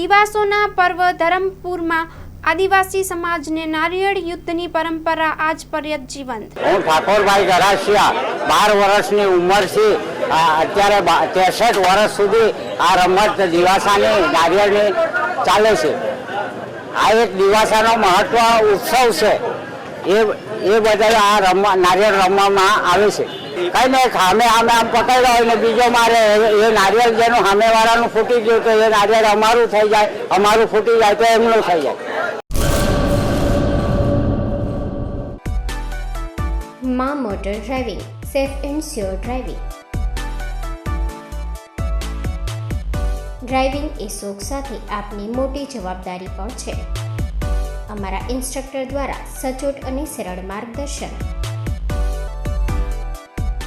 દિવાસોના પર્વ ધરમપુરમાં આદિવાસી સમાજને નારિયેળ યુદ્ધની પરંપરા આજ પર્યત જીવંત. હું ઠાકોરભાઈ ગરાસિયા બાર વર્ષની ઉંમરથી અત્યારે ત્રેસઠ વર્ષ સુધી આ રમત દિવાસાની નારિયેળની ચાલે છે. આ એક દિવાસાનો મહત્વ ઉત્સવ છે. એ એ બદલ આ રમવા, નારિયેળ રમવામાં આવે છે. કઈ નહીં સામે સામે આમ પકડ્યો હોય ને બીજો મારે, એ- નારિયેળ જેનું સામેવાળાનું ફૂટી ગયું તો એ નારિયેળ અમારું થઈ જાય, અમારું ફૂટી જાય તો એમનું થઈ જાય. માં motor driving, safe and sure driving. Driving એ શોખ સાથે આપની મોટી જવાબદારી પણ છે. અમારા ઇન્સ્ટ્રક્ટર દ્વારા સચોટ અને સરળ માર્ગદર્શન.